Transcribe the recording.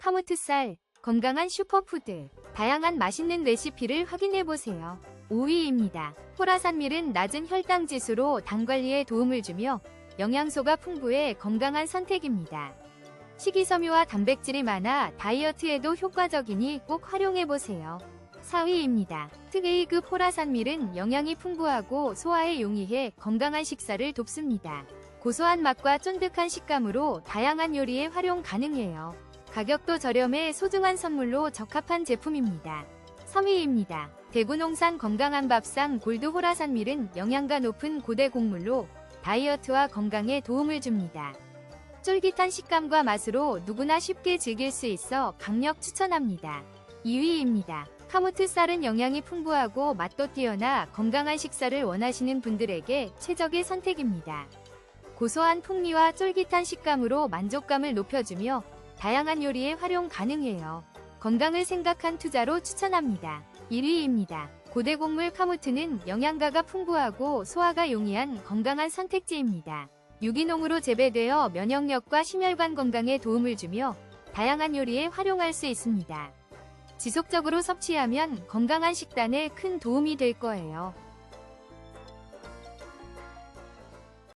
카무트 쌀, 건강한 슈퍼푸드, 다양한 맛있는 레시피를 확인해보세요. 5위입니다. 호라산밀은 낮은 혈당 지수로 당 관리에 도움을 주며 영양소가 풍부해 건강한 선택입니다. 식이섬유와 단백질이 많아 다이어트에도 효과적이니 꼭 활용해보세요. 4위입니다. 특A급 호라산밀은 영양이 풍부하고 소화에 용이해 건강한 식사를 돕습니다. 고소한 맛과 쫀득한 식감으로 다양한 요리에 활용 가능해요. 가격도 저렴해 소중한 선물로 적합한 제품입니다. 3위입니다. 대구농산 건강한 밥상 골드 호라산 밀은 영양가 높은 고대 곡물로 다이어트와 건강에 도움을 줍니다. 쫄깃한 식감과 맛으로 누구나 쉽게 즐길 수 있어 강력 추천합니다. 2위입니다. 카무트 쌀은 영양이 풍부하고 맛도 뛰어나 건강한 식사를 원하시는 분들에게 최적의 선택입니다. 고소한 풍미와 쫄깃한 식감으로 만족감을 높여주며 다양한 요리에 활용 가능해요. 건강을 생각한 투자로 추천합니다. 1위입니다. 고대 곡물 카무트는 영양가가 풍부하고 소화가 용이한 건강한 선택지입니다. 유기농으로 재배되어 면역력과 심혈관 건강에 도움을 주며 다양한 요리에 활용할 수 있습니다. 지속적으로 섭취하면 건강한 식단에 큰 도움이 될 거예요.